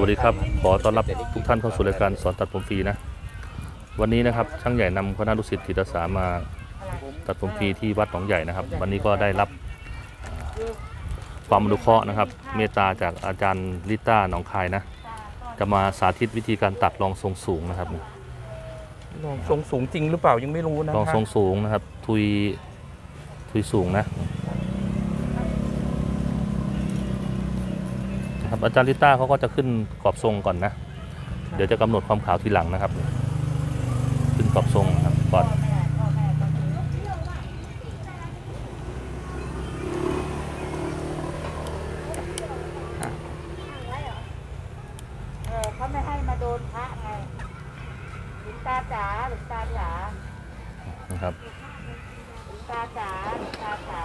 วัสดีครับ ขอต้อนรับทุกท่านเข้าสู่รายการสอนตัดผมฟรีนะ วันนี้นะครับช่างใหญ่นำคณะลูกศิษย์จิตอาสามาตัดผมฟรีที่วัดหนองใหญ่นะครับ วันนี้ก็ได้รับความอนุเคราะห์นะครับ เมตตาจากอาจารย์ลิต้าหนองคายนะ จะมาสาธิตวิธีการตัดรองทรงสูงนะครับลองทรงสูงจริงหรือเปล่ายังไม่รู้นะรองทรงสูงนะครับ ทุยทุยสูงนะนะ ครับอาจารย์ลิต้าเขาก็จะขึ้นกรอบทรงก่อนนะ เดี๋ยวจะกำหนดความขาวทีหลังนะครับ ขึ้นกรอบทรงนะครับก่อนเออเขาไม่ให้มาโดนพระไงหลวงตาจ๋าหลวงตาจ๋านะครับหลวงตาจ๋าหลวงตาจ๋า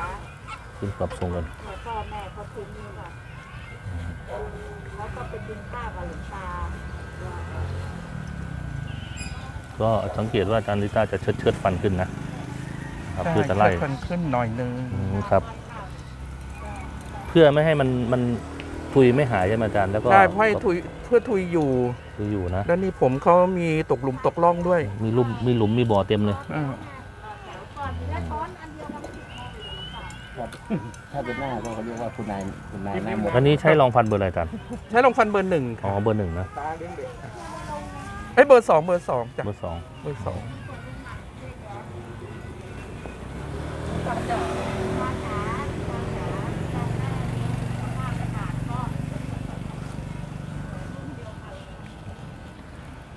ขึ้นกรอบทรงกันเดี๋ยวพ่อแม่เขาทิ้งนี่ค่ะ เขาก็ไปกินข้าวกับหลวงตาก็สังเกตว่าอาจารย์ลิต้าจะเชิดเชิดฟันขึ้นนะครับใช่เพื่อจะไล่ค่อยๆขึ้นหน่อยนึงอืมครับ เพื่อไม่ให้มันมันทุยไม่หายใช่ไหมอาจารย์แล้วก็ใช่เพราะให้ทุยเพื่อทุยอยู่ทุยอยู่นะแล้วนี่ผมเขามีตกหลุมตกร่องด้วย มีลุ่มมีหลุมมีบ่อเต็มเลย อ่าถ้าเป็นหน้าก็เขาเรียกว่าคุณนายคุณนายหน้าหมดอันนี้ใช้รองฟันเบอร์อะไรอาจารย์ใช้รองฟันเบอร์หนึ่งอ๋อค่ะเบอร์หนึ่งนะเอ้ยเบอร์สองเบอร์สองจ้ะเบอร์สองเบอร์สอง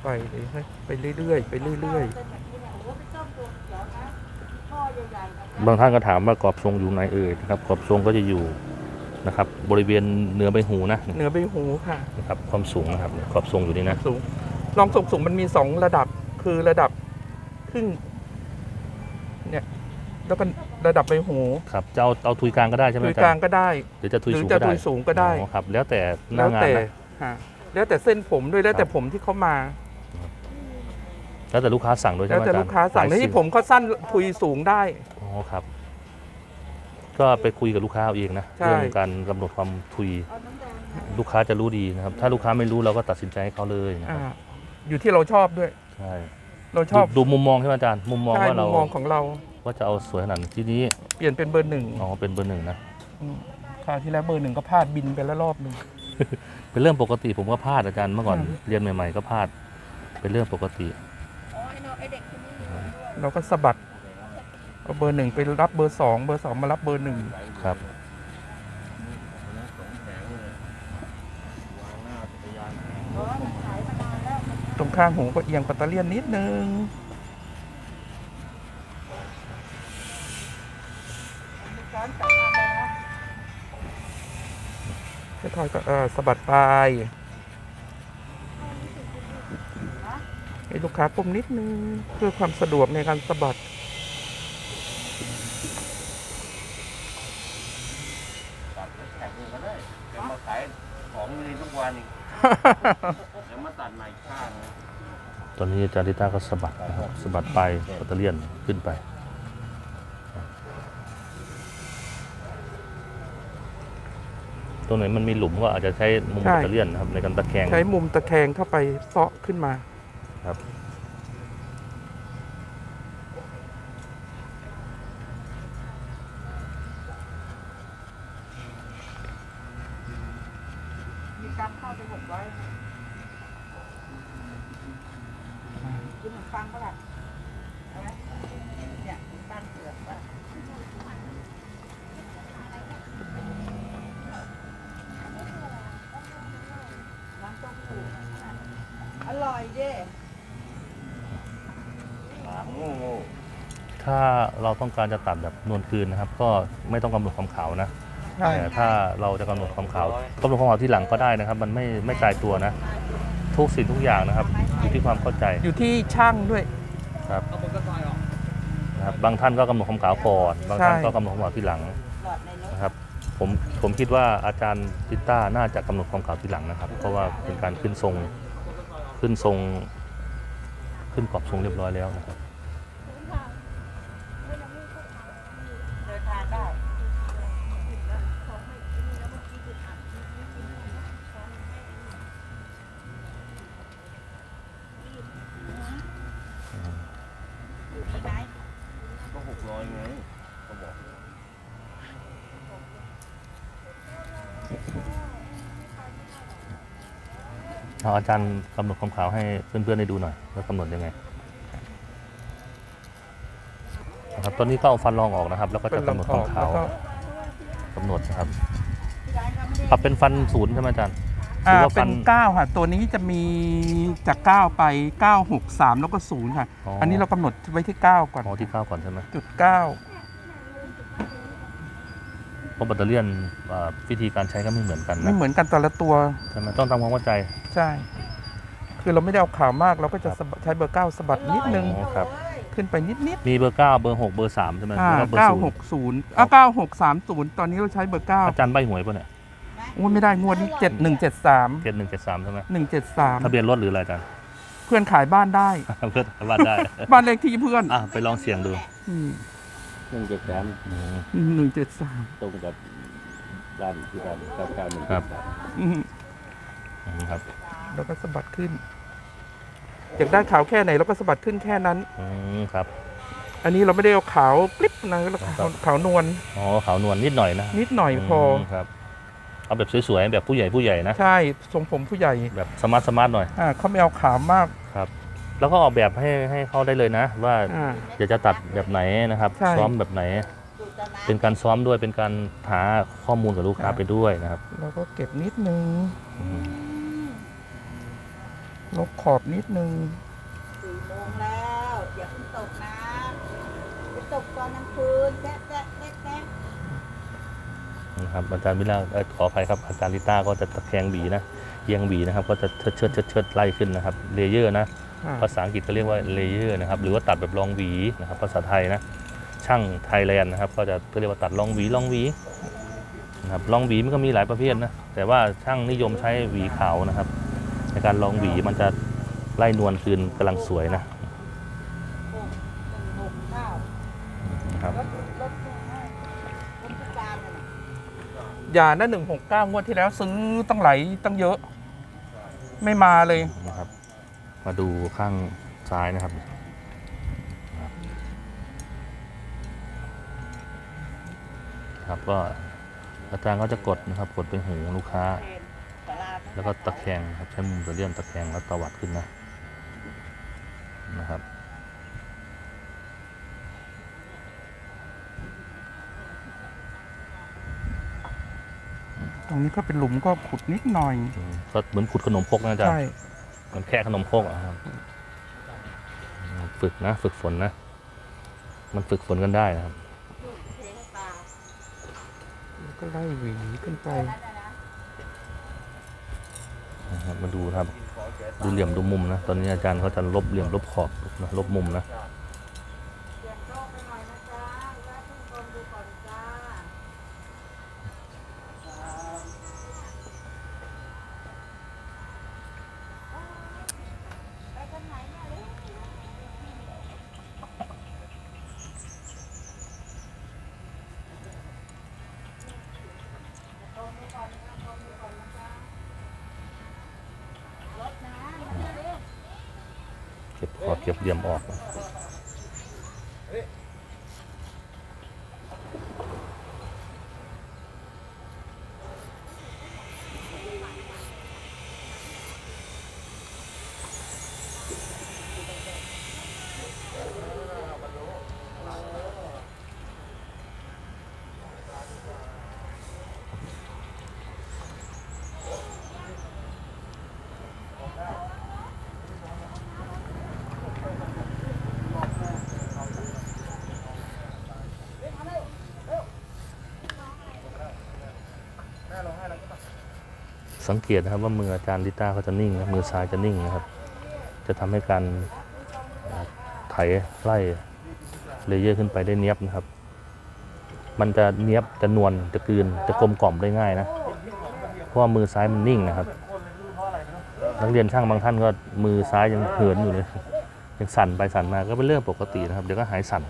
ไปเลยให้ไปเรื่อยๆไปเรื่อย บางท่านก็ถามว่ากรอบทรงอยู่ไหนเอ่ยนะครับกรอบทรงก็จะอยู่นะครับ บริเวณเหนือใบหูนะๆเหนือใบหูค่ะนะครับความสูงนะครับกรอบทรงอยู่นี่นะสูงลองสูงสูงมันมีสองระดับคือระดับครึ่งเนี่ยแล้วก็ระดับใบหูครับจะเอาเอาทุยกลางก็ได้ใช่ไหมทุยอากลาจางรย์ก็ได้หรือจะทุยหรือสูงจะก็ได้ทุยสูงก็ได้อ๋อครับ แล้วแต่หแล้น้าวงานแต่นะฮะแล้วแต่เส้นผมด้วยแล้วแต่ครับผมที่เขามา แล้วแต่ลูกค้าสั่งด้วยใช่แล้วไหมแต่อาจารย์ลูกค้าสั่งหลยแล้วสีที่ผมเขาสั้นทุยสูงได้ อ๋อครับ ก็ไปคุยกับลูกค้าเอาเองนะใช่ เรื่องการกำหนดความทุยลูกค้าจะรู้ดีนะครับ ถ้าลูกค้าไม่รู้เราก็ตัดสินใจให้เขาเลยนะคอ่ารับอยู่ที่เราชอบด้วย ใช่เราชอบดูดูมุมมองใช่ไหมอาจารย์ มุมมองใช่ว่ามุเรามมองของเราว่าจะเอาสวยขนาดไหนที่นี้เปลี่ยนเป็นเบอร์หนึ่งอ๋อเป็นเบอร์หนึ่งนะมคราวที่แล้วเบอร์หนึ่งก็พลาดบินไปแล้วรอบหนึ่ง เป็นเรื่องปกติผมก็พลาดอาจารย์เมื่อก่อนอืมเรียนใหม่ ๆ ก็พลาด เป็นเรื่องปกติ เราก็สะบัดเอาเบอร์หนึ่งไปรับเบอร์สองเบอร์สองมารับเบอร์หนึ่งครับตรงข้างหูก็เอียงปัตเตอร์เลียนนิดนึงค่อยๆก็เออสะบัดไป ให้ลูกค้าก้มนิดนึงเพื่อความสะดวกในการสะบัดแข่งก็ได้เดี๋ยวมาขายของนี่ทุกวันอีกเดี๋ยวมาตัดใหม่ข้างนะตอนนี้อาจารย์ดิต้าก็สะบัดนะครับสะบัดไปปัตเตอร์เลียนขึ้นไป ตรงไหนมันมีหลุมก็อาจจะใช้มุมใช่ ปัตเตอร์เลียนนะครับในการตะแคง ใช้มุมตะแคงเข้าไปเซาะขึ้นมา ครับ มีกำเข้าไปหกร้อยกินขนมปังก็ได้เอาไหมเนี่ยขนมปังเผือกป่ะน้ำเต้าหู้อร่อยเด้ ปากโง่โง่ ถ้าเราต้องการจะตัดแบบนวลคืนนะครับ ก็ไม่ต้องกำหนดความขาวนะใช่แต่ถ้าเราจะกำหนดความขาวกำหนดความขาวที่หลังก็ได้นะครับ มันไม่ไม่ตายตัวนะ ทุกสิ่งทุกอย่างนะครับอยู่ที่ความเข้าใจอยู่ที่ช่างด้วย ครับนะครับบางท่านก็กำหนดความขาวก่อนบางท่านใช่ ก็กำหนดความขาวที่หลังหลอดในรถนะครับผมผมคิดว่าอาจารย์ติต้าน่าจะกำหนดความขาวที่หลังนะครับ เพราะว่าเป็นการขึ้นทรงขึ้นทรง ขึ้นกรอบทรงเรียบร้อยแล้วนะครับ เอาอาจารย์กำหนดความขาวให้เพื่อนๆได้ดูหน่อยว่ากำหนดยังไงครับตอนนี้ก็เอาฟันรองออกนะครับ แล้วก็จะกำหนดความขาวกำหนดนะครับปรับเป็นฟันศูนย์ใช่ไหมอาจารย์อ่าเป็น 9 ค่ะ ตัวนี้จะมีจาก 9 ไป 9 6 3 แล้วก็ 0 ค่ะ อ๋ออั อันนี้เรากำหนดไว้ที่9 ก่อน อ๋อที่เก้าก่อนใช่ไหม จุด 9 เพราะแบตเตอรี่ยนอ่าวิธีการใช้ก็ไม่เหมือนกันไม่นะเหมือนกันแต่ละตัว ใช่ไหมต้องทำความเข้าใจ ใช่ คือเราไม่ได้เอาขาวมากเราก็จะสะบัดใช้เบอร์9สะบัดนิดนึง อ๋อครับ ขึ้นไปนิดนิดมีเบอร์เก้าเบอร์หกเบอร์สามใช่ไหมๆอ่าแล้วก็เบอร์ศูนย์960อะ9630ตอนนี้เราใช้เบอร์อาจารย์ใบหวยป่ะเนี่ย9อุ้ยไม่ได้งวดนี้7173เจ็ดหนึ่งเจ็ดสามใช่ไหมทะ173เบียนรถหรืออะไรอาจารย์ เพื่อนขายบ้านได้ เพื่อนบ้านได้ บ้านเลขที่เพื่อนอะไปลองเสี่ยงดู หนึ่งเจ็ดสามอืมหนึ่งเจ็ดสามตรงกับด้านที่ด้านเก้าเก้าหนึ่งครับอืมอืมครับ แล้วก็สะบัดขึ้นอยากได้ขาวแค่ไหนเราก็สะบัดขึ้นแค่นั้นอืมครับ อันนี้เราไม่ได้เอาขาวกลิบนะเราขาวขาวนวลอ๋อขาวนวลนิดหน่อยนะนิดหน่อยพอมครับเอาแบบสวยๆแบบผู้ใหญ่ผู้ใหญ่นะใช่ทรงผมผู้ใหญ่แบบสมาร์ทสมาร์ทหน่อยอ่าเขาไม่เอาขาวมากครับ แล้วก็ออกแบบให้ให้เขาได้เลยนะ ว่าอ่า อยากจะตัดแบบไหนนะครับ ใช่ซ้อมแบบไหน เป็นการซ้อมด้วยเป็นการหาข้อมูลกับลูกค้าไปด้วยนะครับเราก็เก็บนิดนึงอืมลบขอบนิดนึง สี่โมงแล้วอย่าเพิ่งตกนะไปตกตอนกลางคืนแจ๊ะแจ๊ะแจ๊ะแจ๊ะนะครับอาจารย์วิลาเอ่อขออภัยครับอาจารย์ลิต้าก็จะตะแคงบีนะเอียงบีนะครับ ก็จะเชิดเชิดเชิดเชิดไล่ขึ้นนะครับเลเยอร์นะอ่า ภาษาอังกฤษก็เรียกว่าเลเยอร์นะครับหรือว่าตัดแบบลองหวีนะครับภาษาไทยนะช่างไทยแลนด์นะครับก็จะเรียกว่าตัดลองหวีลองหวีนะครับลองหวีมันก็มีหลายประเภทนะแต่ว่าช่างนิยมใช้หวีขาวนะครับ ในการลองหวีมันจะไล่นวลคืนกำลังสวยนะหกหนึ่งหกเก้านะครับรถรถคนพิการน่ะนะอย่านะหนึ่งหกเก้างวดที่แล้วซื้อตั้งไหลายตั้งเยอะ ไม่มาเลยนะครับ มาดูข้างซ้ายนะครับ ครับก็อาจารย์ก็จะกดนะครับ กดไปหูลูกค้าตลาดแล้วก็ตะแคงครับใช้มุมเลื่อนตะแคงแล้วตวัดขึ้นนะนะครับตรงนี้ก็เป็นหลุมก็ขุดนิดหน่อยอืมก็เหมือนขุดขนมครกนะอาจารย์ใช่เห มันแค่ขนมครกอะครับอืมฝึกนะ ฝึกฝนนะ มันฝึกฝนกันได้นะครับเทปลาแล้วก็ไล่หวีขึ้นไปนะครับมาดูครับ ดูเหลี่ยมดูมุมนะ ตอนนี้อาจารย์เขาจะลบเหลี่ยมลบขอบนะลบมุมนะ เปลี่ยนโต๊ะไปหน่อยนะจ๊ะแวะทุกคนดูก่อนจ้า ไปกันไหนเนี่ยลูก เก็บขอบเก็บเหลี่ยมออก สังเกตนะครับว่ามืออาจารย์ลิต้าเขาจะนิ่งนะมือซ้ายจะนิ่งนะครับ จะทำให้การไถไล่เลเยอร์ขึ้นไปได้เนียบนะครับ มันจะเนียบจะนวลจะกลืนจะกลมกล่อมได้ง่ายนะเพราะว่ามือซ้ายมันนิ่งนะครับ นักเรียนช่างบางท่านก็มือซ้ายยังเหินอยู่เลยยังสั่นไปสั่นมาก็เป็นเรื่องปกตินะครับ เดี๋ยวก็หายสั่น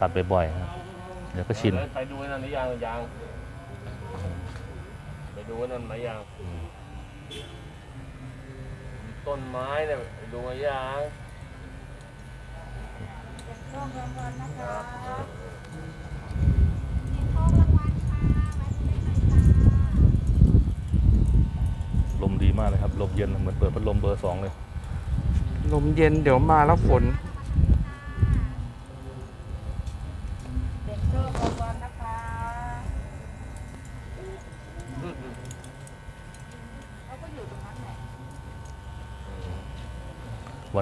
ตัดบ่อยๆครับเดี๋ยวก็ชินไปดูนั่นหรือยังยัง ดูไอ้นั่นไหมยังต้นไม้เนี่ยไปดูมายังช่วงกลางวันนะคะลมดีมากเลยครับ ลมเย็นเหมือนเปิดพัดลมเบอร์สองเลย ลมเย็นเดี๋ยวมาแล้วฝนเป็นโชครางวัลนะคะเขาก็อยู่ตรงนั้นแหละ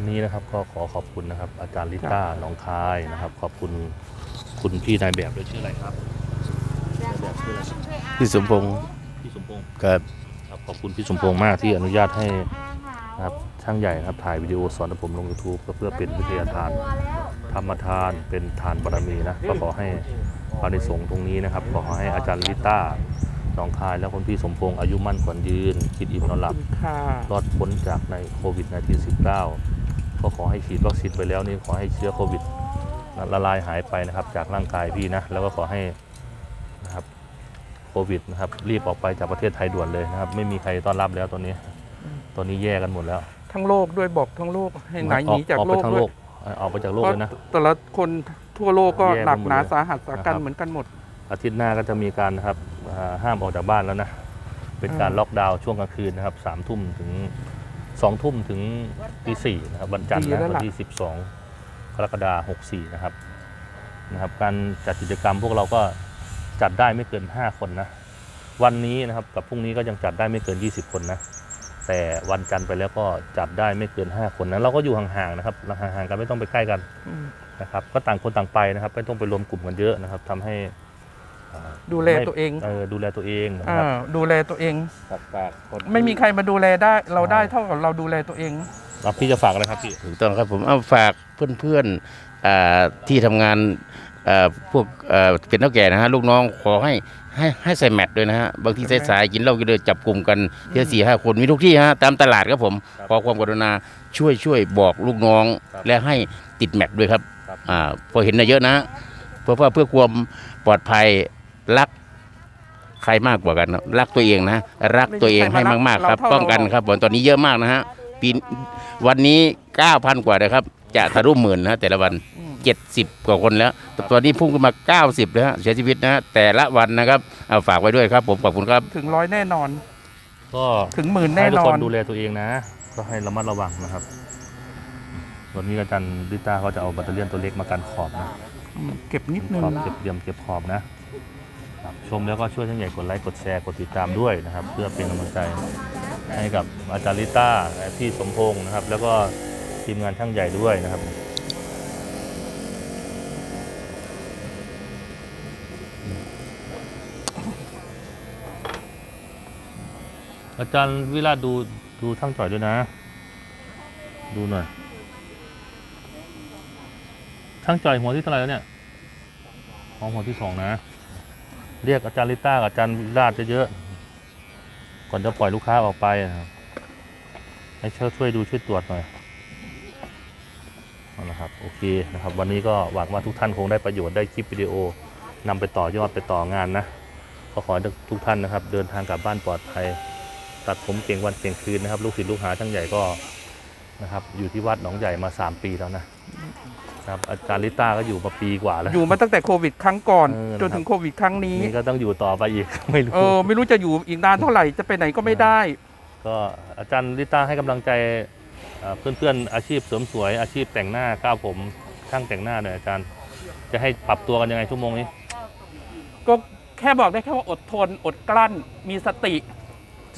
วันนี้นะครับก็ขอขอบคุณนะครับ อาจารย์ลิต้าหนองคายนะครับ ขอบคุณคุณพี่นายแบบด้วยชื่ออะไรครับแบบชื่ออะไรพี่สมพงษ์พี่สมพงษ์ครับครับขอบคุณพี่สมพงษ์มากที่อนุญาตให้นะครับช่างใหญ่นะครับถ่ายวิดีโอสอนผมลง YouTube ก็เพื่อเป็นวิทยาทานธรรมทานเป็นทานบารมีนะก็ขอให้อานิสงส์ตรงนี้นะครับขอให้อาจารย์ลิต้าหนองคายและคุณพี่สมพงษ์อายุมั่นขวัญยืน คิดอิ่มนอนหลับค่ะรอดพ้นจากในโควิด -19 ก็ขอให้ฉีดวัคซีนไปแล้วนี่ขอให้เชื้อโควิดละลายหายไปนะครับ จากร่างกายพี่นะ แล้วก็ขอให้นะครับโควิดนะครับ รีบออกไปจากประเทศไทยด่วนเลยนะครับ ไม่มีใครต้อนรับแล้วตอนนี้ตอนนี้แย่กันหมดแล้ว ทั้งโลกด้วยบอกทั้งโลกให้ไหนหนีจากออกโลไปกทั้งด้โลวยกออกไปจากโลกเพราะเลยนะแต่ละคนทั่วโลกก็แย่หนักไปหมดหนาเลยสาหัสสากันนะครับเหมือนกันหมด อาทิตย์หน้าก็จะมีการนะครับอ่าห้ามออกจากบ้านแล้วนะ เป็นการอ่าล็อกดาวน์ช่วงกลางคืนนะครับสามทุ่มถึง สองทุ่มถึงตีสี่นะครับวันจันทร์นะวันที่สิบสองกรกฎาคม64นะครับนะครับ การจัดกิจกรรมพวกเราก็จัดได้ไม่เกิน5คนนะวันนี้นะครับกับพรุ่งนี้ก็ยังจัดได้ไม่เกิน 20 คนนะแต่วันจันทร์ไปแล้วก็จัดได้ไม่เกิน 5 คนนะเราก็อยู่ห่างๆนะครับห่างๆกันไม่ต้องไปใกล้กันอืมนะครับ ก็ต่างคนต่างไปนะครับ ไม่ต้องไปรวมกลุ่มกันเยอะนะครับทำให้อ่า ดูแลตัวเองเออดูแลตัวเองนะอ่าครับดูแลตัวเองฝากฝากคนไม่มีใครมาดูแลได้เราได้เท่ากับเราดูแลตัวเองแล้วพี่จะฝากอะไรครับพี่ถูกต้องครับผมเอาฝากเพื่อนๆอ่าที่ทำงานอ่าพวกอ่าเป็นเท่าแก่นะฮะลูกน้องขอให้ให้ให้ใส่แมทด้วยนะฮะบางทีสายๆกินเหล้ากินเลยจับกลุ่มกันเที่ยวสี่ห้าคนมีทุกที่ฮะตามตลาดครับผมครับขอความกรุณาช่วยช่วยบอกลูกน้องครับและให้ติดแมทด้วยครับครับอ่าพอเห็นนะเยอะนะ เพราะว่าเพื่อความปลอดภัย รักใครมากกว่ากันครับรักตัวเองนะ รักตัวเองให้มากๆ ครับเราเท่าป้องกันครับผมตอนนี้เยอะมากนะฮะปีวันนี้9,000กว่านะครับ จะทะลุหมื่นนะฮะแต่ละวันอืม70กว่าคนแล้วแต่ตอนนี้พุ่งขึ้นมา90แล้วฮะเสียชีวิตนะฮะแต่ละวันนะครับเอาฝากไว้ด้วยครับ ผมขอบคุณครับ ถึงร้อยแน่นอน ก็ถึงหมื่นให้แน่ทุกนอคนนดูแลตัวเองนะ ก็ให้ระมัดระวังนะครับวันนี้อาจารย์ดิต้าเขาจะเอาแบตเตอรี่ยนตัวเล็กมากันขอบนะอืมเก็บนิดนึงขอบเก็บเตรียมเก็บขอบนะครับ ชมแล้วก็ช่วยทั้งใหญ่กดไลค์กดแชร์กดติดตามด้วยนะครับ เพื่อเป็นกำลังใจให้กับอาจารย์ลิต้าพี่สมพงษ์นะครับ แล้วก็ทีมงานช่างใหญ่ด้วยนะครับอาจารย์วิราชดูดูช่างจ่อยด้วยนะ ดูหน่อยช่างจ่อยหัวที่เท่าไหร่แล้วเนี่ยห้องหัวที่สองนะ เรียกอาจารย์ลิต้ากับอาจารย์ราชเยอะๆก่อนจะปล่อยลูกค้าออกไปครับให้ช่วยช่วยดูช่วยตรวจหน่อยเอาละครับโอเคนะครับ วันนี้ก็หวังว่าทุกท่านคงได้ประโยชน์ได้คลิปวิดีโอนำไปต่อยอดไปต่องานนะก็ขอให้ทุกท่านนะครับ เดินทางกลับบ้านปลอดภัย ตัดผมเก่งวันเก่งคืนนะครับ ลูกศิษย์ลูกหาช่างใหญ่ก็นะครับ อยู่ที่วัดหนองใหญ่มา 3 ปีแล้วนะ ครับอาจารย์ลิต้าก็อยู่มาปีกว่าแล้ว อยู่มาตั้งแต่โควิดครั้งก่อน เออจนถึงโควิดครั้งนี้นี่ก็ต้องอยู่ต่อไปอีก ไม่รู้ เออไม่รู้จะอยู่อีกนานเท่าไหร่จะไปไหนก็ไม่ได้ ก็อาจารย์ลิต้าให้กำลังใจเอ่อเพื่อนๆอาชีพเสริมสวยอาชีพแต่งหน้าก้าวผมช่างแต่งหน้าหน่อยอาจารย์ จะให้ปรับตัวกันยังไงชั่วโมงนี้ ก็แค่บอกได้แค่ว่าอดทน อดกลั้น มีสติ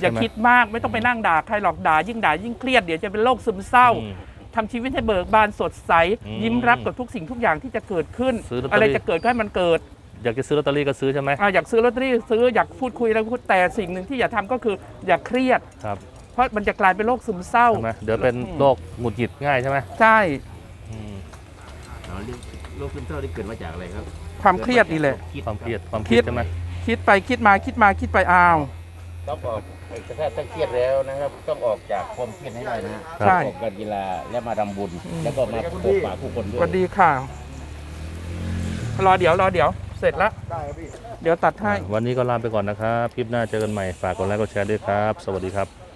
อย่าใช่ไหม คิดมากไม่ต้องไปนั่งด่าใครหรอกด่ายิ่งด่ายิ่งเครียดเดี๋ยวจะเป็นโรคซึมเศร้า อืม ทำชีวิตให้เบิกบานสดใส อืมยิ้มรับกับทุกสิ่งทุกอย่างที่จะเกิดขึ้น ซื้อลอตเตอรี่ อะไรจะเกิดก็ให้มันเกิด อยากจะซื้อลอตเตอรี่ก็ซื้อใช่ไหมอะอยากซื้อลอตเตอรี่ซื้ออยากพูดคุยอะไรพูดแต่สิ่งหนึ่งที่อย่าทำก็คืออย่าเครียด ครับเพราะมันจะกลายเป็นโรคซึมเศร้า ใช่ไหมเดี๋ยวเป็นโรคหงุดหงิดง่ายใช่ไหมใช่อืมโรคซึมเศร้าที่เกิดมาจากอะไรครับความเครียดนี่แหละ ความเครียดความคิคิดดใช่ไหมคิดไปคิดมาคิดมาคิดไปอ้าว ต้องออก ถ้าถ้าเครียดแล้วนะครับ ต้องออกจากความเครียดให้ได้นะฮะใช่ ออกการกีฬาและมาทำบุญอืมแล้วก็มาพบปะผู้คนด้สวยวัสดีค่ะ รอเดี๋ยวรอเดี๋ยว เสร็จแล้วเดี๋ยวตัดให้ วันนี้ก็ลาไปก่อนนะครับ คลิปหน้าเจอกันใหม่ ฝากกดไลค์กดแชร์ด้วยครับ สวัสดีครับ